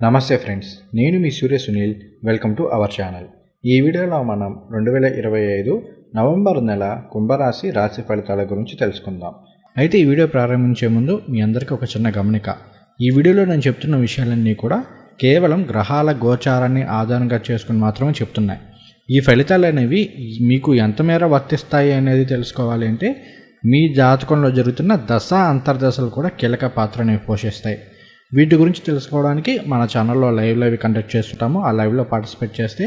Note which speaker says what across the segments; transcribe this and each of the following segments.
Speaker 1: నమస్తే ఫ్రెండ్స్ నేను మీ Surya Sunil welcome to our channel. ఈ వీడియోలో మనం రెండు వేల ఇరవై ఐదు నవంబర్ నెల కుంభరాశి రాశి ఫలితాల గురించి తెలుసుకుందాం. అయితే ఈ వీడియో ప్రారంభించే ముందు మీ అందరికీ ఒక చిన్న గమనిక. ఈ వీడియోలో నేను చెప్తున్న విషయాలన్నీ కూడా కేవలం గ్రహాల గోచారాన్ని ఆధారంగా చేసుకుని మాత్రమే చెప్తున్నాయి. ఈ ఫలితాలు అనేవి మీకు ఎంతమేర వర్తిస్తాయి అనేది తెలుసుకోవాలి అంటే మీ జాతకంలో జరుగుతున్న దశ అంతర్దశలు కూడా కీలక పాత్రని పోషిస్తాయి. వీటి గురించి తెలుసుకోవడానికి మన ఛానల్లో లైవ్లో అవి కండక్ట్ చేస్తుంటాము. ఆ లైవ్లో పార్టిసిపేట్ చేస్తే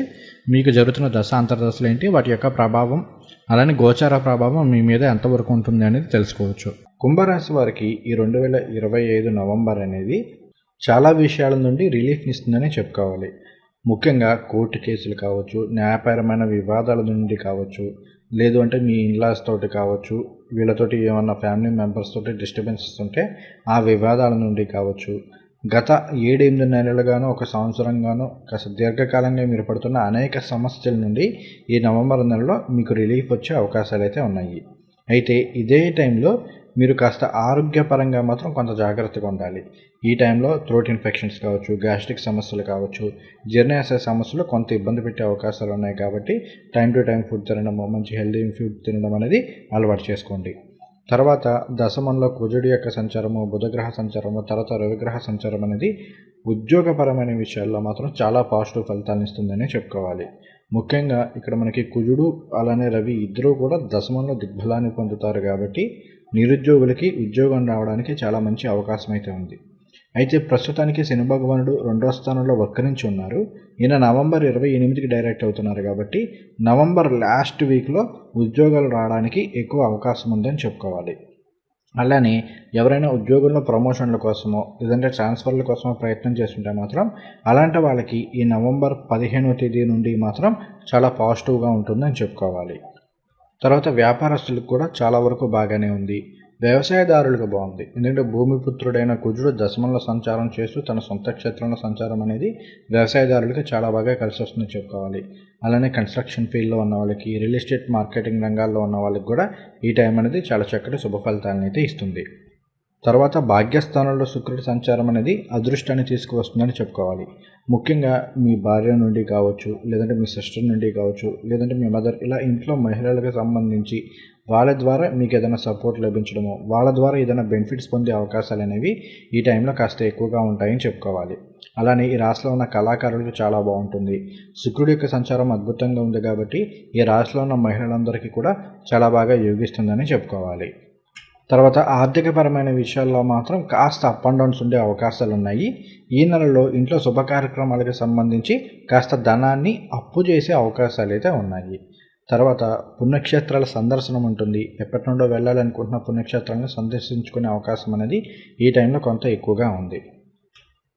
Speaker 1: మీకు జరుగుతున్న దశ అంతర్దశలు ఏంటి వాటి యొక్క ప్రభావం అలానే గోచార ప్రభావం మీ మీద ఎంతవరకు ఉంటుంది అనేది తెలుసుకోవచ్చు. కుంభరాశి వారికి ఈ రెండు వేల ఇరవై ఐదు నవంబర్ అనేది చాలా విషయాల నుండి రిలీఫ్నిస్తుందని చెప్పుకోవాలి. ముఖ్యంగా కోర్టు కేసులు కావచ్చు న్యాయపరమైన వివాదాల నుండి కావచ్చు లేదు అంటే మీ ఇన్లాస్ తోటి కావచ్చు వీళ్ళతోటి ఏమన్నా ఫ్యామిలీ మెంబర్స్ తోటి డిస్టర్బెన్సెస్ ఉంటే ఆ వివాదాల నుండి కావచ్చు. గత ఏడెనిమిది నెలలుగానో ఒక సంవత్సరంగానో కాస్త దీర్ఘకాలంగా మీరు పడుతున్న అనేక సమస్యల నుండి ఈ నవంబర్ నెలలో మీకు రిలీఫ్ వచ్చే అవకాశాలు అయితే ఉన్నాయి. అయితే ఇదే టైంలో మీరు కాస్త ఆరోగ్యపరంగా మాత్రం కొంత జాగ్రత్తగా ఉండాలి. ఈ టైంలో థ్రోట్ ఇన్ఫెక్షన్స్ కావచ్చు గ్యాస్ట్రిక్ సమస్యలు కావచ్చు జీర్ణాశయ సమస్యలు కొంత ఇబ్బంది పెట్టే అవకాశాలు ఉన్నాయి కాబట్టి టైం టు టైం ఫుడ్ తినడము మంచి హెల్దీ ఫుడ్ తినడం అనేది అలవాటు చేసుకోండి. తర్వాత దశమంలో కుజుడి యొక్క సంచారము బుధగ్రహ సంచారము తర్వాత రవిగ్రహ సంచారం అనేది ఉద్యోగపరమైన విషయాల్లో మాత్రం చాలా పాజిటివ్ ఫలితాలను ఇస్తుందని చెప్పుకోవాలి. ముఖ్యంగా ఇక్కడ మనకి కుజుడు అలానే రవి ఇద్దరూ కూడా దశమంలో దిగ్బలాన్ని పొందుతారు కాబట్టి నిరుద్యోగులకి ఉద్యోగం రావడానికి చాలా మంచి అవకాశం అయితే ఉంది. అయితే ప్రస్తుతానికి శని భగవానుడు రెండో స్థానంలో వక్రించి ఉన్నారు. ఈయన నవంబర్ ఇరవై ఎనిమిదికి డైరెక్ట్ అవుతున్నారు కాబట్టి నవంబర్ లాస్ట్ వీక్లో ఉద్యోగాలు రావడానికి ఎక్కువ అవకాశం ఉందని చెప్పుకోవాలి. అలానే ఎవరైనా ఉద్యోగంలో ప్రమోషన్ల కోసమో లేదంటే ట్రాన్స్ఫర్ల కోసమో ప్రయత్నం చేస్తుంటే మాత్రం అలాంటి వాళ్ళకి ఈ నవంబర్ పదిహేనవ తేదీ నుండి మాత్రం చాలా పాజిటివ్గా ఉంటుందని చెప్పుకోవాలి. తర్వాత వ్యాపారస్తులకు కూడా చాలా వరకు బాగానే ఉంది. వ్యవసాయదారులకు బాగుంది. ఎందుకంటే భూమిపుత్రుడైన కుజుడు దశమంలో సంచారం చేస్తూ తన సొంత క్షేత్రంలో సంచారం అనేది వ్యవసాయదారులకి చాలా బాగా కలిసి వస్తుందని చెప్పుకోవాలి. అలానే కన్స్ట్రక్షన్ ఫీల్డ్లో ఉన్న వాళ్ళకి రియల్ ఎస్టేట్ మార్కెటింగ్ రంగాల్లో ఉన్న వాళ్ళకి కూడా ఈ టైం అనేది చాలా చక్కటి శుభ ఫలితాలను అయితే ఇస్తుంది. తర్వాత భాగ్యస్థానంలో శుక్రుడి సంచారం అనేది అదృష్టాన్ని తీసుకువస్తుందని చెప్పుకోవాలి. ముఖ్యంగా మీ భార్య నుండి కావచ్చు లేదంటే మీ సిస్టర్ నుండి కావచ్చు లేదంటే మీ మదర్ ఇలా ఇంట్లో మహిళలకు సంబంధించి వాళ్ళ ద్వారా మీకు ఏదైనా సపోర్ట్ లభించడము వాళ్ళ ద్వారా ఏదైనా బెనిఫిట్స్ పొందే అవకాశాలు అనేవి ఈ టైంలో కాస్త ఎక్కువగా ఉంటాయని చెప్పుకోవాలి. అలానే ఈ రాశిలో ఉన్న కళాకారులకు చాలా బాగుంటుంది. శుక్రుడి యొక్క సంచారం అద్భుతంగా ఉంది కాబట్టి ఈ రాశిలో ఉన్న మహిళలందరికీ కూడా చాలా బాగా యోగిస్తుందని చెప్పుకోవాలి. తర్వాత ఆర్థికపరమైన విషయాల్లో మాత్రం కాస్త అప్ అండ్ డౌన్స్ ఉండే అవకాశాలు ఉన్నాయి ఈ నెలలో ఇంట్లో శుభ కార్యక్రమాలకు సంబంధించి కాస్త ధనాన్ని అప్పు చేసే అవకాశాలు అయితే ఉన్నాయి. తర్వాత పుణ్యక్షేత్రాల సందర్శనం ఉంటుంది. ఎప్పటి నుండో వెళ్ళాలనుకుంటున్న పుణ్యక్షేత్రాలను సందర్శించుకునే అవకాశం అనేది ఈ టైంలో కొంత ఎక్కువగా ఉంది.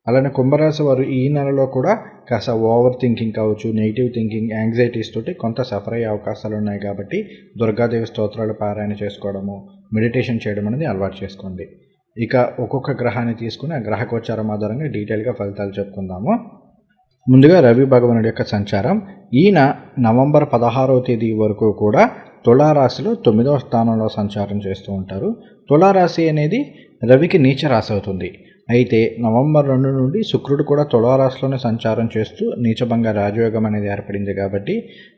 Speaker 1: అలానే కుంభరాశి వారు ఈ నెలలో కూడా కాస్త ఓవర్ థింకింగ్ కావచ్చు నెగిటివ్ థింకింగ్ యాంగ్జైటీస్ తోటి కొంత సఫర్ అయ్యే అవకాశాలు ఉన్నాయి కాబట్టి దుర్గాదేవి స్తోత్రాలు పారాయణ చేసుకోవడము మెడిటేషన్ చేయడం అనేది అలవాటు చేసుకోండి. ఇక ఒక్కొక్క గ్రహాన్ని తీసుకుని ఆ గ్రహ గోచారం ఆధారంగా డీటెయిల్గా ఫలితాలు చెప్పుకుందాము. ముందుగా రవి భగవానుడి యొక్క సంచారం. ఈయన నవంబర్ పదహారవ తేదీ వరకు కూడా తులారాశిలో తొమ్మిదవ స్థానంలో సంచారం చేస్తూ ఉంటారు. తులారాశి అనేది రవికి నీచ రాశి అవుతుంది. అయితే నవంబర్ రెండు నుండి శుక్రుడు కూడా తులారాశిలోనే సంచారం చేస్తూ నీచభంగ రాజయోగం అనేది ఏర్పడింది కాబట్టి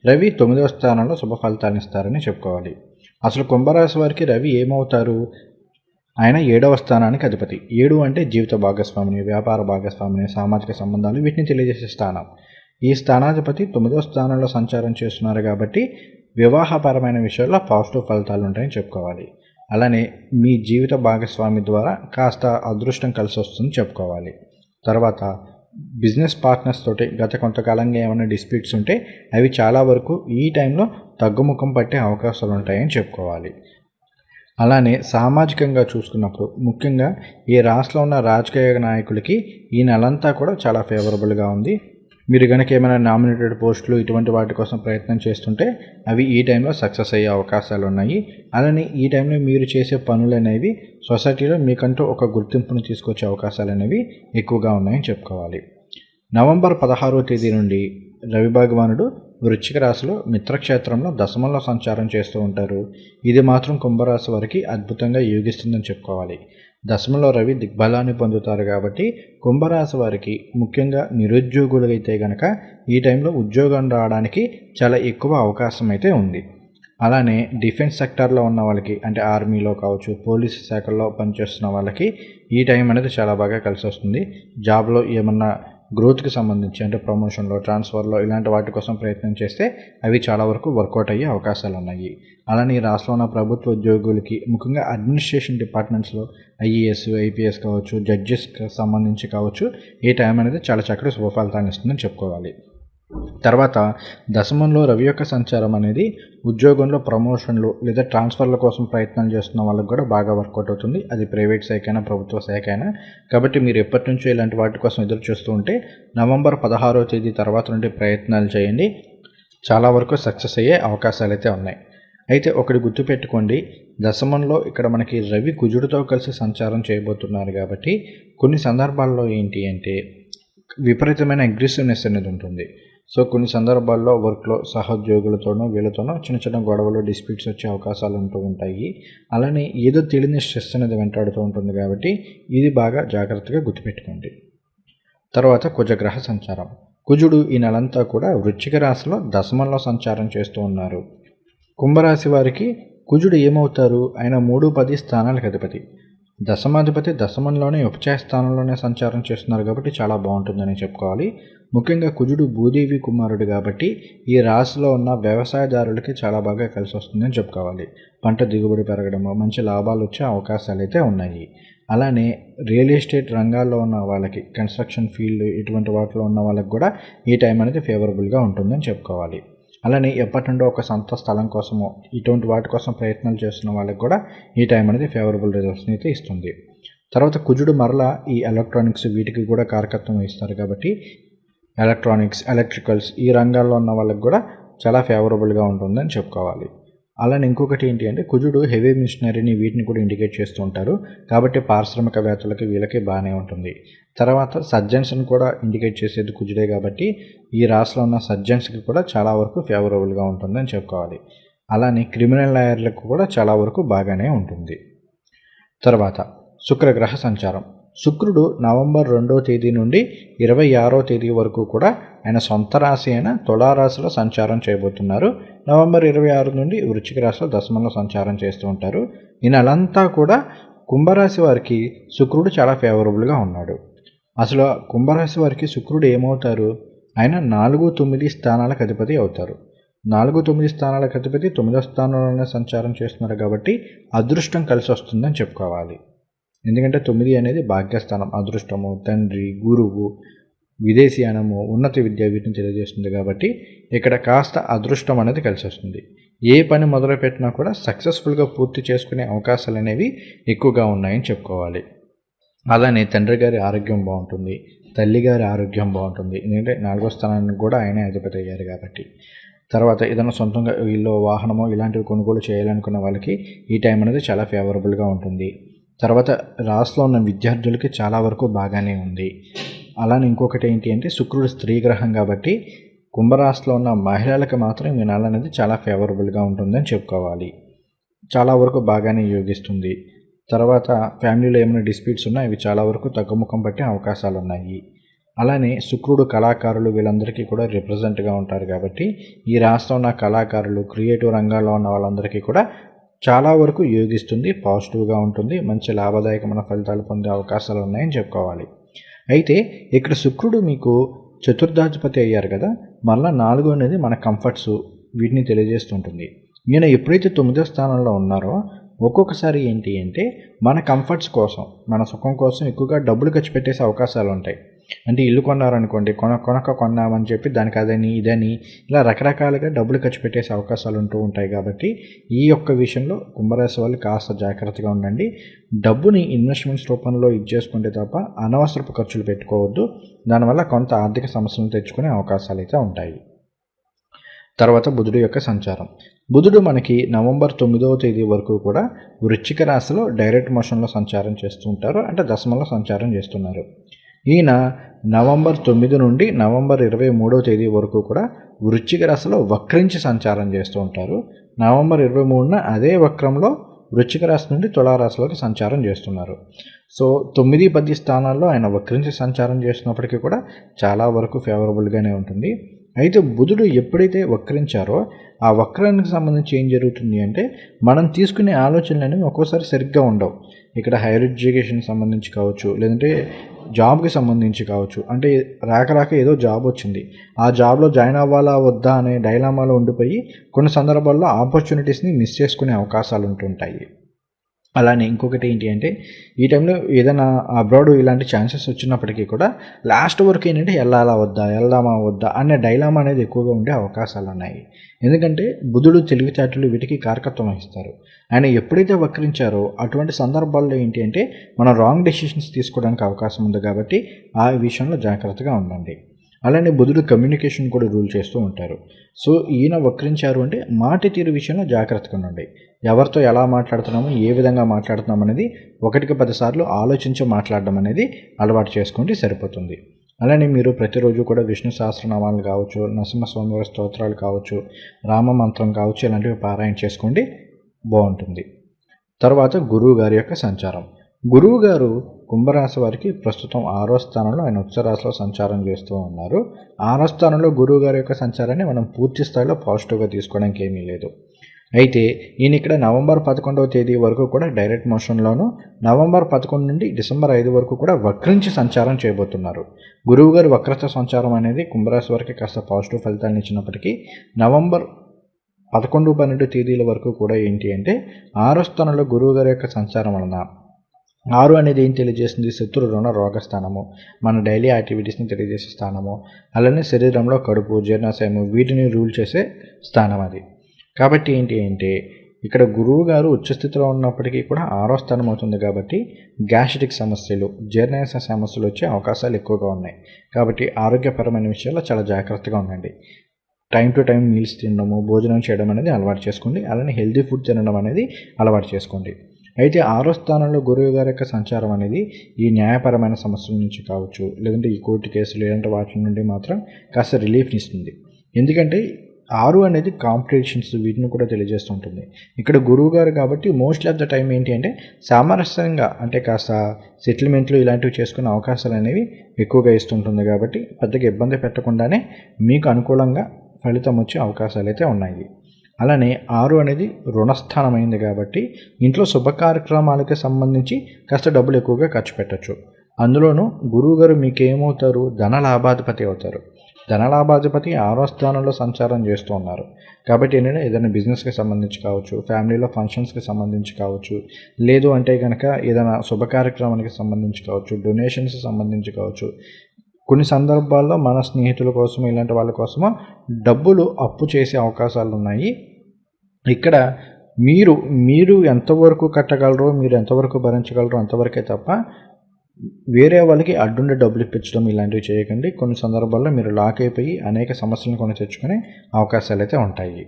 Speaker 1: రవి తొమ్మిదవ స్థానంలో శుభ ఫలితాలను ఇస్తారని చెప్పుకోవాలి. అసలు కుంభరాశి వారికి రవి ఏమవుతారు? ఆయన ఏడవ స్థానానికి అధిపతి. ఏడు అంటే జీవిత భాగస్వామిని వ్యాపార భాగస్వామిని సామాజిక సంబంధాలు వీటిని తెలియజేసే స్థానం. ఈ స్థానాధిపతి తొమ్మిదవ స్థానంలో సంచారం చేస్తున్నారు కాబట్టి వివాహపరమైన విషయాల్లో పాజిటివ్ ఫలితాలు ఉంటాయని చెప్పుకోవాలి. అలానే మీ జీవిత భాగస్వామి ద్వారా కాస్త అదృష్టం కలిసి వస్తుందని చెప్పుకోవాలి. తర్వాత బిజినెస్ పార్ట్నర్స్ తోటి గత కొంతకాలంగా ఏమైనా డిస్ప్యూట్స్ ఉంటే అవి చాలా వరకు ఈ టైంలో తగ్గుముఖం పట్టే అవకాశాలు ఉంటాయని చెప్పుకోవాలి. అలానే సామాజికంగా చూసుకున్నప్పుడు ముఖ్యంగా ఈ రాష్ట్రంలో ఉన్న రాజకీయ నాయకులకి ఈ నెలంతా కూడా చాలా ఫేవరబుల్గా ఉంది. మీరు కనుక ఏమైనా నామినేటెడ్ పోస్టులు ఇటువంటి వాటి కోసం ప్రయత్నం చేస్తుంటే అవి ఈ టైంలో సక్సెస్ అయ్యే అవకాశాలు ఉన్నాయి. అలానే ఈ టైంలో మీరు చేసే పనులు అనేవి సొసైటీలో మీకంటూ ఒక గుర్తింపును తీసుకొచ్చే అవకాశాలు అనేవి ఎక్కువగా ఉన్నాయని చెప్పుకోవాలి. నవంబర్ పదహారో తేదీ నుండి రవి భగవానుడు వృశ్చిక రాశిలో మిత్రక్షేత్రంలో దశమంలో సంచారం చేస్తూ ఉంటారు. ఇది మాత్రం కుంభరాశి వారికి అద్భుతంగా యోగిస్తుందని చెప్పుకోవాలి. దశమలో రవి దిగ్బలాన్ని పొందుతారు కాబట్టి కుంభరాశి వారికి ముఖ్యంగా నిరుద్యోగులు అయితే గనక ఈ టైంలో ఉద్యోగం రావడానికి చాలా ఎక్కువ అవకాశం అయితే ఉంది. అలానే డిఫెన్స్ సెక్టార్లో ఉన్న వాళ్ళకి అంటే ఆర్మీలో కావచ్చు పోలీస్ శాఖల్లో పనిచేస్తున్న వాళ్ళకి ఈ టైం అనేది చాలా బాగా కలిసి వస్తుంది జాబ్లో ఏమన్నా గ్రోత్కి సంబంధించి అంటే ప్రమోషన్లో ట్రాన్స్ఫర్లో ఇలాంటి వాటి కోసం ప్రయత్నం చేస్తే అవి చాలా వరకు వర్కౌట్ అయ్యే అవకాశాలు ఉన్నాయి అలానే ఈ రాష్ట్రంలో ఉన్న ప్రభుత్వ ఉద్యోగులకి ముఖ్యంగా అడ్మినిస్ట్రేషన్ డిపార్ట్మెంట్స్లో ఐఏఎస్ ఐపీఎస్ కావచ్చు జడ్జెస్కి సంబంధించి కావచ్చు ఈ టైం అనేది చాలా చక్కటి శుభఫలితాన్ని ఇస్తుందని చెప్పుకోవాలి. తర్వాత దశమంలో రవి యొక్క సంచారం అనేది ఉద్యోగంలో ప్రమోషన్లు లేదా ట్రాన్స్ఫర్ల కోసం ప్రయత్నం చేస్తున్న వాళ్ళకి కూడా బాగా వర్కౌట్ అవుతుంది. అది ప్రైవేట్ శాఖ అయినా ప్రభుత్వ శాఖ అయినా కాబట్టి మీరు ఎప్పటి నుంచో ఇలాంటి వాటి కోసం ఎదురు చూస్తూ ఉంటే నవంబర్ పదహారో తేదీ తర్వాత నుండి ప్రయత్నాలు చేయండి. చాలా వరకు సక్సెస్ అయ్యే అవకాశాలు అయితే ఉన్నాయి. అయితే ఒకటి గుర్తుపెట్టుకోండి. దశమంలో ఇక్కడ మనకి రవి కుజుడితో కలిసి సంచారం చేయబోతున్నారు కాబట్టి కొన్ని సందర్భాల్లో ఏంటి అంటే విపరీతమైన అగ్రెసివ్నెస్ అనేది ఉంటుంది. సో కొన్ని సందర్భాల్లో వర్క్లో సహోద్యోగులతోనో వీళ్ళతోనో చిన్న చిన్న గొడవలు డిస్ప్యూట్స్ వచ్చే అవకాశాలు ఉంటూ ఉంటాయి. అలానే ఏదో తెలియని స్ట్రెస్ అనేది వెంటాడుతూ ఉంటుంది కాబట్టి ఇది బాగా జాగ్రత్తగా గుర్తుపెట్టుకోండి. తర్వాత కుజగ్రహ సంచారం. కుజుడు ఈ నెలంతా కూడా వృచ్చిక రాశిలో దశమంలో సంచారం చేస్తూ ఉన్నారు. కుంభరాశి వారికి కుజుడు ఏమవుతారు? ఆయన మూడు పది స్థానాలకు అధిపతి. దశమాధిపతి దశమంలోనే ఉపచయ స్థానంలోనే సంచారం చేస్తున్నారు కాబట్టి చాలా బాగుంటుందని చెప్పుకోవాలి. ముఖ్యంగా కుజుడు భూదేవి కుమారుడు కాబట్టి ఈ రాశిలో ఉన్న వ్యవసాయదారులకి చాలా బాగా కలిసి వస్తుందని చెప్పుకోవాలి. పంట దిగుబడి పెరగడము మంచి లాభాలు వచ్చే అవకాశాలు అయితే ఉన్నాయి. అలానే రియల్ ఎస్టేట్ రంగాల్లో ఉన్న వాళ్ళకి కన్స్ట్రక్షన్ ఫీల్డ్ ఇటువంటి వాటిలో ఉన్న వాళ్ళకి కూడా ఈ టైం అనేది ఫేవరబుల్గా ఉంటుందని చెప్పుకోవాలి. అలానే ఎప్పటి నుండో ఒక సొంత స్థలం కోసమో ఇటువంటి వాటి కోసం ప్రయత్నాలు చేస్తున్న వాళ్ళకి కూడా ఈ టైం అనేది ఫేవరబుల్ రిజల్ట్స్ని అయితే ఇస్తుంది. తర్వాత కుజుడు మరలా ఈ ఎలక్ట్రానిక్స్ వీటికి కూడా కారకత్వం ఇస్తారు కాబట్టి ఎలక్ట్రానిక్స్ ఎలక్ట్రికల్స్ ఈ రంగాల్లో ఉన్న వాళ్ళకి కూడా చాలా ఫేవరబుల్గా ఉంటుందని చెప్పుకోవాలి. అలానే ఇంకొకటి ఏంటి అంటే కుజుడు హెవీ మిషనరీని వీటిని కూడా ఇండికేట్ చేస్తూ ఉంటారు. కాబట్టి పారిశ్రామికవేత్తలకి వీళ్ళకి బాగానే ఉంటుంది. తర్వాత సర్జన్స్ని కూడా ఇండికేట్ చేసేది కుజుడే కాబట్టి ఈ రాశిలో ఉన్న సర్జన్స్కి కూడా చాలా వరకు ఫేవరబుల్గా ఉంటుందని చెప్పుకోవాలి. అలానే క్రిమినల్ లాయర్లకు కూడా చాలా వరకు బాగానే ఉంటుంది. తర్వాత శుక్రగ్రహ సంచారం. శుక్రుడు నవంబర్ రెండవ తేదీ నుండి ఇరవై ఆరో తేదీ వరకు కూడా ఆయన సొంత రాశి అయిన తులారాశిలో సంచారం చేయబోతున్నారు. నవంబర్ ఇరవై ఆరు నుండి వృశ్చిక రాశిలో దశమంలో సంచారం చేస్తూ ఉంటారు. ఈ నెలంతా కూడా కుంభరాశి వారికి శుక్రుడు చాలా ఫేవరబుల్గా ఉన్నాడు. అసలు కుంభరాశి వారికి శుక్రుడు ఏమవుతారు? ఆయన నాలుగు తొమ్మిది స్థానాలకు అధిపతి అవుతారు. నాలుగు తొమ్మిది స్థానాలకు అధిపతి తొమ్మిదో స్థానంలోనే సంచారం చేస్తున్నారు కాబట్టి అదృష్టం కలిసి వస్తుందని చెప్పుకోవాలి. ఎందుకంటే తొమ్మిది అనేది భాగ్యస్థానం అదృష్టము తండ్రి గురువు విదేశీయానము ఉన్నత విద్య వీటిని తెలియజేస్తుంది కాబట్టి ఇక్కడ కాస్త అదృష్టం అనేది కలిసి వస్తుంది ఏ పని మొదలుపెట్టినా కూడా సక్సెస్ఫుల్గా పూర్తి చేసుకునే అవకాశాలు అనేవి ఎక్కువగా ఉన్నాయని చెప్పుకోవాలి. అలానే తండ్రి గారి ఆరోగ్యం బాగుంటుంది తల్లి గారి ఆరోగ్యం బాగుంటుంది. ఎందుకంటే నాలుగో స్థానానికి కూడా ఆయనే అధిపతి అయ్యారు కాబట్టి. తర్వాత ఏదైనా సొంతంగా ఇల్లు వాహనమో ఇలాంటివి కొనుగోలు చేయాలనుకున్న వాళ్ళకి ఈ టైం అనేది చాలా ఫేవరబుల్గా ఉంటుంది. తర్వాత రాష్ట్రంలో ఉన్న విద్యార్థులకి చాలా వరకు బాగానే ఉంది. అలానే ఇంకొకటి ఏంటి అంటే శుక్రుడు స్త్రీ గ్రహం కాబట్టి కుంభరాశిలో ఉన్న మహిళలకు మాత్రం ఈ నెల అనేది చాలా ఫేవరబుల్గా ఉంటుందని చెప్పుకోవాలి. చాలా వరకు బాగానే యోగిస్తుంది. తర్వాత ఫ్యామిలీలో ఏమైనా డిస్ప్యూట్స్ ఉన్నా ఇవి చాలా వరకు తగ్గుముఖం పట్టే అవకాశాలు ఉన్నాయి. అలానే శుక్రుడు కళాకారులు వీళ్ళందరికీ కూడా రిప్రజెంట్గా ఉంటారు కాబట్టి ఈ రాష్ట్రం ఉన్న కళాకారులు క్రియేటివ్ రంగాల్లో ఉన్న వాళ్ళందరికీ కూడా చాలా వరకు యోగిస్తుంది పాజిటివ్గా ఉంటుంది మంచి లాభదాయకమైన ఫలితాలు పొందే అవకాశాలు ఉన్నాయని చెప్పుకోవాలి. అయితే ఇక్కడ శుక్రుడు మీకు చతుర్థాధిపతి అయ్యారు కదా మళ్ళీ నాలుగు అనేది మన కంఫర్ట్స్ వీటిని తెలియజేస్తుంటుంది. నేను ఎప్పుడైతే తొమ్మిదో స్థానంలో ఉన్నారో ఒక్కొక్కసారి ఏంటి అంటే మన కంఫర్ట్స్ కోసం మన సుఖం కోసం ఎక్కువగా డబ్బులు ఖర్చు పెట్టేసే అవకాశాలు ఉంటాయి. అంటే ఇల్లు కొన్నారనుకోండి కొన కొనక కొన్నామని చెప్పి దానికి అదని ఇదని ఇలా రకరకాలుగా డబ్బులు ఖర్చు పెట్టేసే అవకాశాలు ఉంటూ ఉంటాయి కాబట్టి ఈ యొక్క విషయంలో కుంభరాశి వాళ్ళు కాస్త జాగ్రత్తగా ఉండండి. డబ్బుని ఇన్వెస్ట్మెంట్స్ రూపంలో ఇచ్చేసుకుంటే తప్ప అనవసరపు ఖర్చులు పెట్టుకోవద్దు. దానివల్ల కొంత ఆర్థిక సమస్యలు తెచ్చుకునే అవకాశాలు అయితే ఉంటాయి. తర్వాత బుధుడు యొక్క సంచారం. బుధుడు మనకి నవంబర్ తొమ్మిదవ తేదీ వరకు కూడా వృశ్చిక రాశిలో డైరెక్ట్ మోషన్లో సంచారం చేస్తూ ఉంటారు. అంటే దశమంలో సంచారం చేస్తున్నారు. ఈయన నవంబర్ తొమ్మిది నుండి నవంబర్ ఇరవై మూడవ తేదీ వరకు కూడా వృశ్చిక రాశిలో వక్రించి సంచారం చేస్తూ ఉంటారు. నవంబర్ ఇరవై మూడున అదే వక్రంలో వృశ్చిక రాశి నుండి తులారాశిలోకి సంచారం చేస్తున్నారు. సో తొమ్మిది పది స్థానాల్లో ఆయన వక్రించి సంచారం చేస్తున్నప్పటికీ కూడా చాలా వరకు ఫేవరబుల్గానే ఉంటుంది. అయితే బుధుడు ఎప్పుడైతే వక్రించారో ఆ వక్రానికి సంబంధించి ఏం జరుగుతుంది అంటే మనం తీసుకునే ఆలోచనలు అనేవి ఒక్కోసారి సరిగ్గా ఉండవు. ఇక్కడ హైయర్ ఎడ్యుకేషన్ సంబంధించి కావచ్చు లేదంటే జాబ్కి సంబంధించి కావచ్చు. అంటే రాక రాక ఏదో జాబ్ వచ్చింది. ఆ జాబ్లో జాయిన్ అవ్వాలా వద్దా అనే డైలామాలో ఉండిపోయి కొన్ని సందర్భాల్లో ఆపర్చునిటీస్ని మిస్ చేసుకునే అవకాశాలు ఉంటుంటాయి అలానే ఇంకొకటి ఏంటి అంటే ఈ టైంలో ఏదైనా అబ్రాడ్ ఇలాంటి ఛాన్సెస్ వచ్చినప్పటికీ కూడా లాస్ట్ వరకు ఏంటంటే వెళ్ళాలా వద్దా వెళ్దామా వద్దా అనే డైలామా అనేది ఎక్కువగా ఉండే అవకాశాలు ఉన్నాయి. ఎందుకంటే బుధుడు తెలివితేటలు వీటికి కారకత్వం వహిస్తారు. ఆయన ఎప్పుడైతే వక్రించారో అటువంటి సందర్భాల్లో ఏంటి అంటే మనం రాంగ్ డెసిషన్స్ తీసుకోవడానికి అవకాశం ఉంది కాబట్టి ఆ విషయంలో జాగ్రత్తగా ఉండండి. అలానే బుధుడు కమ్యూనికేషన్ కూడా రూల్ చేస్తూ ఉంటారు. సో ఈయన వక్రించారు అంటే మాట తీరు విషయంలో జాగ్రత్తగా ఉండండి. ఎవరితో ఎలా మాట్లాడుతున్నామో ఏ విధంగా మాట్లాడుతున్నాం అనేది ఒకటికి పదిసార్లు ఆలోచించి మాట్లాడడం అనేది అలవాటు చేసుకుంటే సరిపోతుంది. అలానే మీరు ప్రతిరోజు కూడా విష్ణు సహస్రనామాలు కావచ్చు నరసింహస్వామివారి స్తోత్రాలు కావచ్చు రామ మంత్రం కావచ్చు ఇలాంటివి పారాయణ చేసుకోండి బాగుంటుంది. తర్వాత గురువు గారి యొక్క సంచారం. గురువు గారు కుంభరాశి వారికి ప్రస్తుతం ఆరో స్థానంలో ఆయన ఉచ్చరాశిలో సంచారం చేస్తూ ఉన్నారు. ఆరో స్థానంలో గురువు గారి యొక్క సంచారాన్ని మనం పూర్తి స్థాయిలో పాజిటివ్గా తీసుకోవడానికి ఏమీ లేదు. అయితే ఈయన ఇక్కడ నవంబర్ పదకొండవ తేదీ వరకు కూడా డైరెక్ట్ మోషన్లోను నవంబర్ పదకొండు నుండి డిసెంబర్ ఐదు వరకు కూడా వక్రించి సంచారం చేయబోతున్నారు. గురువు గారి వక్రత సంచారం అనేది కుంభరాశి వారికి కాస్త పాజిటివ్ ఫలితాలను ఇచ్చినప్పటికీ నవంబర్ పదకొండు పన్నెండు తేదీల వరకు కూడా ఏంటి అంటే ఆరో స్థానంలో గురువు గారి యొక్క సంచారం వలన ఆరు అనేది ఏం తెలియజేస్తుంది? శత్రు రుణ రోగస్థానము. మన డైలీ యాక్టివిటీస్ని తెలియజేసే స్థానము. అలానే శరీరంలో కడుపు జీర్ణాశయము వీటిని రూల్ చేసే స్థానం అది. కాబట్టి ఏంటి అంటే ఇక్కడ గురువు గారు ఉచ్చస్థితిలో ఉన్నప్పటికీ కూడా ఆరో స్థానం అవుతుంది కాబట్టి గ్యాస్ట్రిక్ సమస్యలు జీర్ణాశయ సమస్యలు వచ్చే అవకాశాలు ఎక్కువగా ఉన్నాయి. కాబట్టి ఆరోగ్యపరమైన విషయాల్లో చాలా జాగ్రత్తగా ఉండండి. టైం టు టైం మీల్స్ తినడము భోజనం చేయడం అనేది అలవాటు చేసుకోండి. అలానే హెల్తీ ఫుడ్ తినడం అనేది అలవాటు చేసుకోండి. అయితే ఆరో స్థానంలో గురువు గారి యొక్క సంచారం అనేది ఈ న్యాయపరమైన సమస్యల నుంచి కావచ్చు లేదంటే ఈ కోర్టు కేసులు ఇలాంటి వాటి నుండి మాత్రం కాస్త రిలీఫ్ని ఇస్తుంది. ఎందుకంటే ఆరు అనేది కాంపిటీషన్స్ వీటిని కూడా తెలియజేస్తుంటుంది ఇక్కడ గురువు గారు కాబట్టి మోస్ట్ ఆఫ్ ద టైం ఏంటి అంటే సామరస్యంగా అంటే కాస్త సెటిల్మెంట్లు ఇలాంటివి చేసుకునే అవకాశాలు అనేవి ఎక్కువగా ఇస్తుంటుంది కాబట్టి పెద్దగా ఇబ్బంది పెట్టకుండానే మీకు అనుకూలంగా ఫలితం వచ్చే అవకాశాలు అయితే ఉన్నాయి. అలానే ఆరు అనేది రుణస్థానమైంది కాబట్టి ఇంట్లో శుభ కార్యక్రమాలకి సంబంధించి కాస్త డబ్బులు ఎక్కువగా ఖర్చు పెట్టచ్చు. అందులోనూ గురువుగారు మీకు ఏమవుతారు ధన లాభాధిపతి అవుతారు. ధన లాభాధిపతి ఆరో స్థానంలో సంచారం చేస్తూ ఉన్నారు. కాబట్టి ఏంటంటే ఏదైనా బిజినెస్కి సంబంధించి కావచ్చు ఫ్యామిలీలో ఫంక్షన్స్కి సంబంధించి కావచ్చు లేదు అంటే కనుక ఏదైనా శుభ కార్యక్రమానికి సంబంధించి కావచ్చు డొనేషన్స్ సంబంధించి కావచ్చు కొన్ని సందర్భాల్లో మన స్నేహితుల కోసం ఇలాంటి వాళ్ళ కోసమో డబ్బులు అప్పు చేసే అవకాశాలు ఉన్నాయి ఇక్కడ మీరు మీరు ఎంతవరకు కట్టగలరో మీరు ఎంతవరకు భరించగలరో అంతవరకే తప్ప వేరే వాళ్ళకి అడ్డుండే డబ్బులు ఇప్పించడం ఇలాంటివి చేయకండి. కొన్ని సందర్భాల్లో మీరు లాక్ అయిపోయి అనేక సమస్యలను కొని తెచ్చుకునే అవకాశాలు అయితే ఉంటాయి.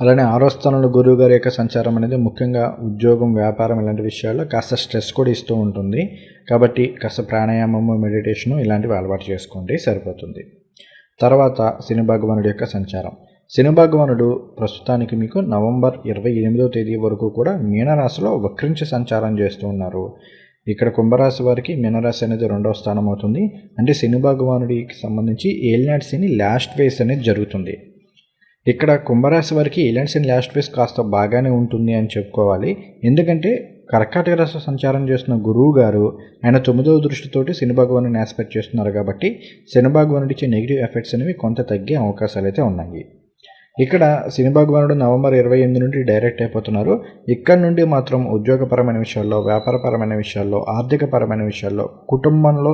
Speaker 1: అలానే ఆరో స్థానంలో గురువు గారి యొక్క సంచారం అనేది ముఖ్యంగా ఉద్యోగం వ్యాపారం ఇలాంటి విషయాల్లో కాస్త స్ట్రెస్ కూడా ఇస్తూ ఉంటుంది. కాబట్టి కాస్త ప్రాణాయామము మెడిటేషను ఇలాంటివి అలవాటు చేసుకోండి సరిపోతుంది. తర్వాత శని భగవానుడి యొక్క సంచారం. శని భగవానుడు ప్రస్తుతానికి మీకు నవంబర్ ఇరవై ఎనిమిదో తేదీ వరకు కూడా మీనరాశిలో వక్రించి సంచారం చేస్తూ ఉన్నారు. ఇక్కడ కుంభరాశి వారికి మీనరాశి అనేది రెండవ స్థానం అవుతుంది. అంటే శని భగవానుడికి సంబంధించి ఏలినాటి శని లాస్ట్ ఫేస్ అనేది జరుగుతుంది. ఇక్కడ కుంభరాశి వారికి ఏలినాటి శని లాస్ట్ ఫేస్ కాస్త బాగానే ఉంటుంది అని చెప్పుకోవాలి. ఎందుకంటే కర్కాటక రాశి సంచారం చేస్తున్న గురువు గారు ఆయన తొమ్మిదవ దృష్టితోటి శని భగవాను ఆస్పెక్ట్ చేస్తున్నారు కాబట్టి శని నెగిటివ్ ఎఫెక్ట్స్ అనేవి కొంత తగ్గే అవకాశాలు అయితే ఉన్నాయి. ఇక్కడ శని భగవానుడు నవంబర్ ఇరవై ఎనిమిది నుండి డైరెక్ట్ అయిపోతున్నారు. ఇక్కడ నుండి మాత్రం ఉద్యోగపరమైన విషయాల్లో వ్యాపారపరమైన విషయాల్లో ఆర్థికపరమైన విషయాల్లో కుటుంబంలో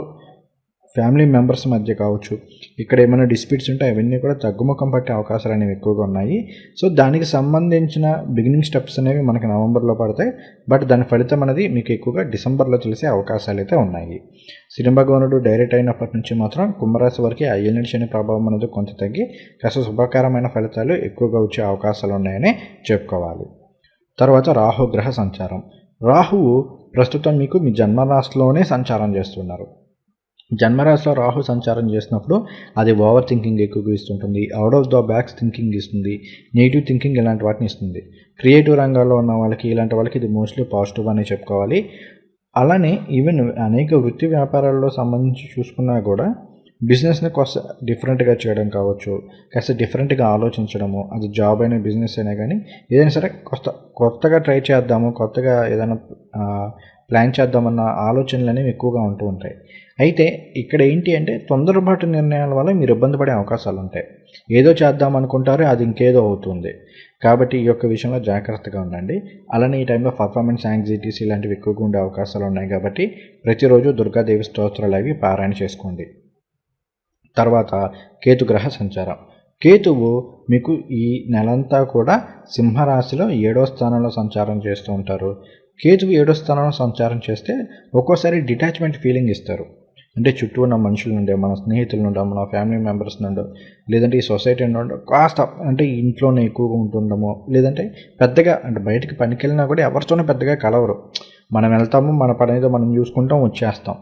Speaker 1: ఫ్యామిలీ మెంబర్స్ మధ్య కావచ్చు. ఇక్కడ ఏమైనా డిస్ప్యూట్స్ ఉంటే అవన్నీ కూడా తగ్గుముఖం పట్టే అవకాశాలు అనేవి ఎక్కువగా ఉన్నాయి. సో దానికి సంబంధించిన బిగినింగ్ స్టెప్స్ అనేవి మనకి నవంబర్లో పడతాయి. బట్ దాని ఫలితం అనేది మీకు ఎక్కువగా డిసెంబర్లో తెలిసే అవకాశాలు అయితే ఉన్నాయి. శని భగవానుడు డైరెక్ట్ అయినప్పటి నుంచి మాత్రం కుంభరాశి వరకు అయ్యని శని ప్రభావం అనేది కొంత తగ్గి కాస్త శుభకరమైన ఫలితాలు ఎక్కువగా వచ్చే అవకాశాలు ఉన్నాయని చెప్పుకోవాలి. తర్వాత రాహుగ్రహ సంచారం. రాహువు ప్రస్తుతం మీకు మీ జన్మరాశిలోనే సంచారం చేస్తున్నారు. జన్మరాశిలో రాహు సంచారం చేసినప్పుడు అది ఓవర్ థింకింగ్ ఎక్కువగా ఇస్తుంటుంది. Out of the box thinking ఇస్తుంది. నెగిటివ్ థింకింగ్ ఇలాంటి వాటిని ఇస్తుంది. క్రియేటివ్ రంగాల్లో ఉన్న వాళ్ళకి ఇలాంటి వాళ్ళకి ఇది మోస్ట్లీ పాజిటివ్ అనే చెప్పుకోవాలి. అలానే ఈవెన్ అనేక వృత్తి వ్యాపారాల్లో సంబంధించి చూసుకున్నా కూడా బిజినెస్ని కాస్త డిఫరెంట్గా చేయడం కావచ్చు. కాస్త డిఫరెంట్గా ఆలోచించడము అది జాబ్ అయినా బిజినెస్ అయినా కానీ ఏదైనా సరే కొత్త కొత్తగా ట్రై చేద్దాము కొత్తగా ఏదైనా ప్లాన్ చేద్దామన్న ఆలోచనలు అనేవి ఎక్కువగా ఉంటూ ఉంటాయి. అయితే ఇక్కడ ఏంటి అంటే తొందరపాటు నిర్ణయాల వల్ల మీరు ఇబ్బంది పడే అవకాశాలు ఉంటాయి ఏదో చేద్దాం అనుకుంటారో అది ఇంకేదో అవుతుంది. కాబట్టి ఈ యొక్క విషయంలో జాగ్రత్తగా ఉండండి. అలానే ఈ టైంలో పర్ఫార్మెన్స్ యాంగ్జైటీస్ ఇలాంటివి ఎక్కువగా ఉండే అవకాశాలు ఉన్నాయి కాబట్టి ప్రతిరోజు దుర్గాదేవి స్తోత్రాలు అవి పారాయణ చేసుకోండి. తర్వాత కేతుగ్రహ సంచారం. కేతువు మీకు ఈ నెలంతా కూడా సింహరాశిలో ఏడో స్థానంలో సంచారం చేస్తూ ఉంటారు. కేతువు ఏడో స్థానంలో సంచారం చేస్తే ఒక్కోసారి డిటాచ్మెంట్ ఫీలింగ్ ఇస్తారు. అంటే చుట్టూ ఉన్న మనుషుల నుండి మన స్నేహితుల నుండి మన ఫ్యామిలీ మెంబర్స్ నుండి లేదంటే ఈ సొసైటీ నుండి కాస్త అంటే ఇంట్లోనే ఎక్కువగా ఉంటుండము లేదంటే పెద్దగా అంటే బయటికి పనికి వెళ్ళినా కూడా ఎవరితోనే పెద్దగా కలవరు. మనం వెళ్తాము మన పని ఏదో మనం చూసుకుంటాం వచ్చేస్తాం.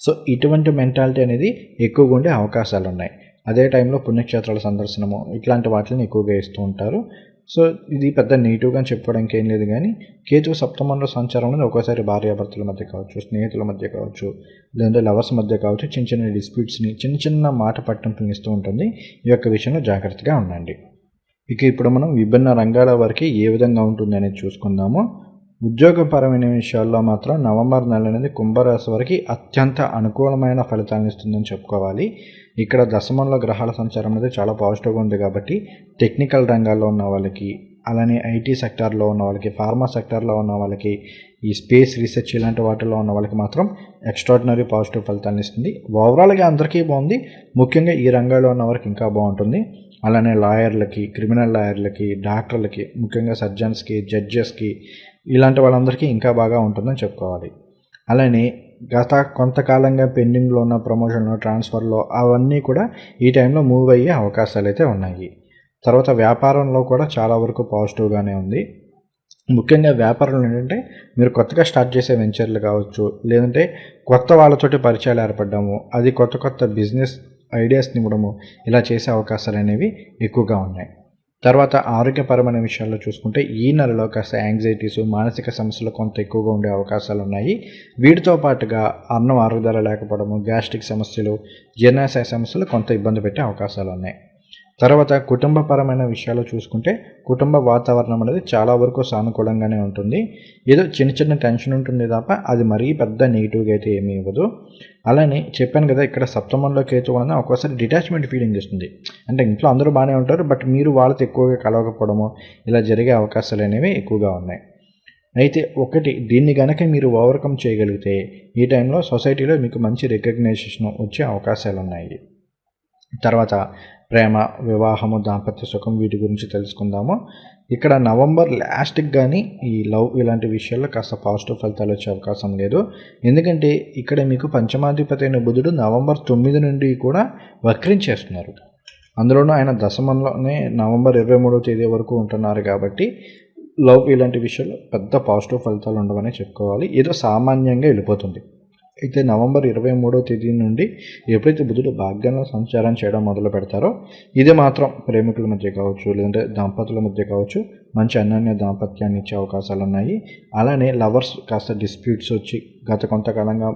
Speaker 1: సో ఇటువంటి మెంటాలిటీ అనేది ఎక్కువగా ఉండే అవకాశాలు ఉన్నాయి అదే టైంలో పుణ్యక్షేత్రాల సందర్శనము ఇట్లాంటి వాటిని ఎక్కువగా ఇస్తూ ఉంటారు. సో ఇది పెద్ద నెగిటివ్గా చెప్పుకోవడానికి ఏం లేదు కానీ కేతు సప్తమంలో సంచారం అనేది ఒక్కోసారి భార్యాభర్తల మధ్య కావచ్చు స్నేహితుల మధ్య కావచ్చు లేదంటే లవర్స్ మధ్య కావచ్చు చిన్న చిన్న డిస్ప్యూట్స్ని చిన్న చిన్న మాట పట్టింపుని ఇస్తూ ఉంటుంది. ఈ యొక్క విషయంలో జాగ్రత్తగా ఉండండి. ఇక ఇప్పుడు మనం విభిన్న రంగాల వరకు ఏ విధంగా ఉంటుంది అనేది చూసుకుందాము. ఉద్యోగపరమైన విషయాల్లో మాత్రం నవంబర్ నెల అనేది కుంభరాశి వరకు అత్యంత అనుకూలమైన ఫలితాలను ఇస్తుందని చెప్పుకోవాలి. ఇక్కడ దశమంలో గ్రహాల సంచారం అనేది చాలా పాజిటివ్గా ఉంది కాబట్టి టెక్నికల్ రంగాల్లో ఉన్న వాళ్ళకి అలానే ఐటీ సెక్టార్లో ఉన్న వాళ్ళకి ఫార్మా సెక్టార్లో ఉన్న వాళ్ళకి ఈ స్పేస్ రీసెర్చ్ ఇలాంటి వాటిలో ఉన్న వాళ్ళకి మాత్రం ఎక్స్ట్రాడినరీ పాజిటివ్ ఫలితాలను ఇస్తుంది. ఓవరాల్గా అందరికీ బాగుంది. ముఖ్యంగా ఈ రంగాల్లో ఉన్న వారికి ఇంకా బాగుంటుంది. అలానే లాయర్లకి క్రిమినల్ లాయర్లకి డాక్టర్లకి ముఖ్యంగా సర్జన్స్కి జడ్జెస్కి ఇలాంటి వాళ్ళందరికీ ఇంకా బాగా ఉంటుందని చెప్పుకోవాలి. అలానే గత కొంతకాలంగా పెండింగ్లో ఉన్న ప్రమోషన్లో ట్రాన్స్ఫర్లో అవన్నీ కూడా ఈ టైంలో మూవ్ అయ్యే అవకాశాలు అయితే ఉన్నాయి. తర్వాత వ్యాపారంలో కూడా చాలా వరకు పాజిటివ్గానే ఉంది. ముఖ్యంగా వ్యాపారంలో ఏంటంటే మీరు కొత్తగా స్టార్ట్ చేసే వెంచర్లు కావచ్చు లేదంటే కొత్త వాళ్ళతోటి పరిచయాలు ఏర్పడము అది కొత్త కొత్త బిజినెస్ ఐడియాస్ని ఇవ్వడము ఇలా చేసే అవకాశాలు అనేవి ఎక్కువగా ఉన్నాయి. తర్వాత ఆరోగ్యపరమైన విషయాల్లో చూసుకుంటే ఈ నెలలో కాస్త యాంగ్జైటీస్ మానసిక సమస్యలు కొంత ఎక్కువగా ఉండే అవకాశాలు ఉన్నాయి. వీటితో పాటుగా అన్నం ఆరోగ్యాలు లేకపోవడము గ్యాస్ట్రిక్ సమస్యలు జీర్ణాశయ సమస్యలు కొంత ఇబ్బంది పెట్టే అవకాశాలు ఉన్నాయి. తర్వాత కుటుంబపరమైన విషయాలు చూసుకుంటే కుటుంబ వాతావరణం అనేది చాలా వరకు సానుకూలంగానే ఉంటుంది. ఏదో చిన్న చిన్న టెన్షన్ ఉంటుంది తప్ప అది మరీ పెద్ద నెగిటివ్గా అయితే ఏమీ ఇవ్వదు. అలానే చెప్పాను కదా ఇక్కడ సప్తమంలో కేతు వలన ఒక్కోసారి డిటాచ్మెంట్ ఫీలింగ్ ఇస్తుంది అంటే ఇంట్లో అందరూ బాగానే ఉంటారు బట్ మీరు వాళ్ళతో ఎక్కువగా కలవకపోవడము ఇలా జరిగే అవకాశాలు అనేవి ఎక్కువగా ఉన్నాయి. అయితే ఒకటి దీన్ని కనుక మీరు ఓవర్కమ్ చేయగలిగితే ఈ టైంలో సొసైటీలో మీకు మంచి రికగ్నైజేషన్ వచ్చే అవకాశాలు ఉన్నాయి. తర్వాత ప్రేమ వివాహము దాంపత్య సుఖం వీటి గురించి తెలుసుకుందాము. ఇక్కడ నవంబర్ లాస్ట్కి కానీ ఈ లవ్ ఇలాంటి విషయాల్లో కాస్త పాజిటివ్ ఫలితాలు వచ్చే అవకాశం లేదు. ఎందుకంటే ఇక్కడ మీకు పంచమాధిపతి అయిన బుధుడు నవంబర్ తొమ్మిది నుండి కూడా వక్రించేస్తున్నారు అందులోనూ ఆయన దశమంలోనే నవంబర్ ఇరవై మూడవ తేదీ వరకు ఉంటున్నారు కాబట్టి లవ్ ఇలాంటి విషయాలు పెద్ద పాజిటివ్ ఫలితాలు ఉండవని చెప్పుకోవాలి. ఏదో సామాన్యంగా వెళ్ళిపోతుంది. అయితే నవంబర్ ఇరవై మూడో తేదీ నుండి ఎప్పుడైతే బుధుడు భాగ్యంలో సంచారం చేయడం మొదలు పెడతారో ఇది మాత్రం ప్రేమికుల మధ్య కావచ్చు లేదంటే దంపతుల మధ్య కావచ్చు మంచి అన్యోన్య దాంపత్యాన్ని ఇచ్చే అవకాశాలు ఉన్నాయి. అలానే లవర్స్ కాస్త డిస్ప్యూట్స్ వచ్చి గత కొంతకాలంగా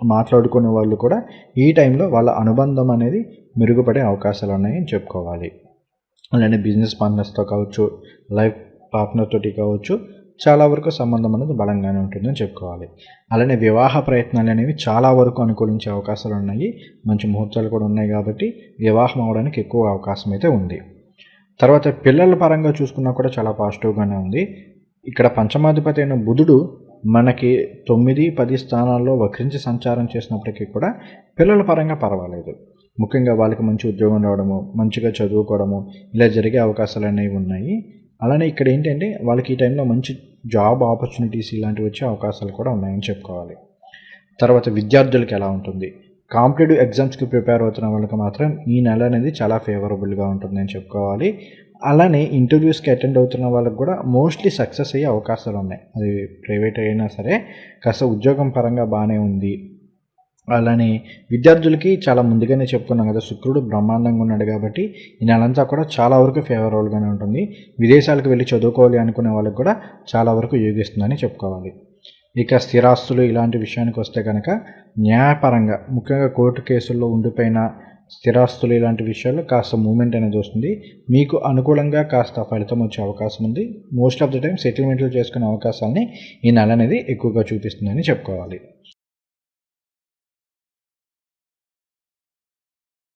Speaker 1: మాట్లాడుకునే వాళ్ళు కూడా ఈ టైంలో వాళ్ళ అనుబంధం అనేది మెరుగుపడే అవకాశాలు ఉన్నాయని చెప్పుకోవాలి. అలానే బిజినెస్ పార్ట్నర్స్తో కావచ్చు లైఫ్ పార్ట్నర్ తోటి కావచ్చు చాలా వరకు సంబంధం అనేది బలంగానే ఉంటుందని చెప్పుకోవాలి. అలానే వివాహ ప్రయత్నాలు అనేవి చాలా వరకు అనుకూలించే అవకాశాలు ఉన్నాయి. మంచి ముహూర్తాలు కూడా ఉన్నాయి కాబట్టి వివాహం అవడానికి ఎక్కువ అవకాశం అయితే ఉంది. తర్వాత పిల్లల పరంగా చూసుకున్నా కూడా చాలా పాజిటివ్గానే ఉంది. ఇక్కడ పంచమాధిపతి అయిన బుధుడు మనకి తొమ్మిది పది స్థానాల్లో వక్రించి సంచారం చేసినప్పటికీ కూడా పిల్లల పరంగా పర్వాలేదు. ముఖ్యంగా వాళ్ళకి మంచి ఉద్యోగం రావడము మంచిగా చదువుకోవడము ఇలా జరిగే అవకాశాలు అనేవి ఉన్నాయి. అలానే ఇక్కడ ఏంటంటే వాళ్ళకి ఈ టైంలో మంచి జాబ్ ఆపర్చునిటీస్ ఇలాంటివి వచ్చే అవకాశాలు కూడా ఉన్నాయని చెప్పుకోవాలి. తర్వాత విద్యార్థులకు ఎలా ఉంటుంది? కాంపిటేటివ్ ఎగ్జామ్స్కి ప్రిపేర్ అవుతున్న వాళ్ళకి మాత్రం ఈ నెల అనేది చాలా ఫేవరబుల్గా ఉంటుందని చెప్పుకోవాలి. అలానే ఇంటర్వ్యూస్కి అటెండ్ అవుతున్న వాళ్ళకి కూడా మోస్ట్లీ సక్సెస్ అయ్యే అవకాశాలు ఉన్నాయి. అది ప్రైవేట్ అయినా సరే కాస్త ఉద్యోగం పరంగా బాగానే ఉంది. అలానే విద్యార్థులకి చాలా ముందుగానే చెప్పుకున్నాం కదా శుక్రుడు బ్రహ్మాండంగా ఉన్నాడు కాబట్టి ఈ నెలంతా కూడా చాలా వరకు ఫేవరబుల్గానే ఉంటుంది. విదేశాలకు వెళ్ళి చదువుకోవాలి అనుకునే వాళ్ళకి కూడా చాలా వరకు యోగిస్తుందని చెప్పుకోవాలి. ఇక స్థిరాస్తులు ఇలాంటి విషయానికి వస్తే కనుక న్యాయపరంగా ముఖ్యంగా కోర్టు కేసుల్లో ఉండిపోయిన స్థిరాస్తులు ఇలాంటి విషయాల్లో కాస్త మూమెంట్ అనేది వస్తుంది. మీకు అనుకూలంగా కాస్త ఫలితం వచ్చే అవకాశం ఉంది. మోస్ట్ ఆఫ్ ద టైం సెటిల్మెంట్లు చేసుకునే అవకాశాలని ఈ నెల అనేది ఎక్కువగా చూపిస్తుందని చెప్పుకోవాలి.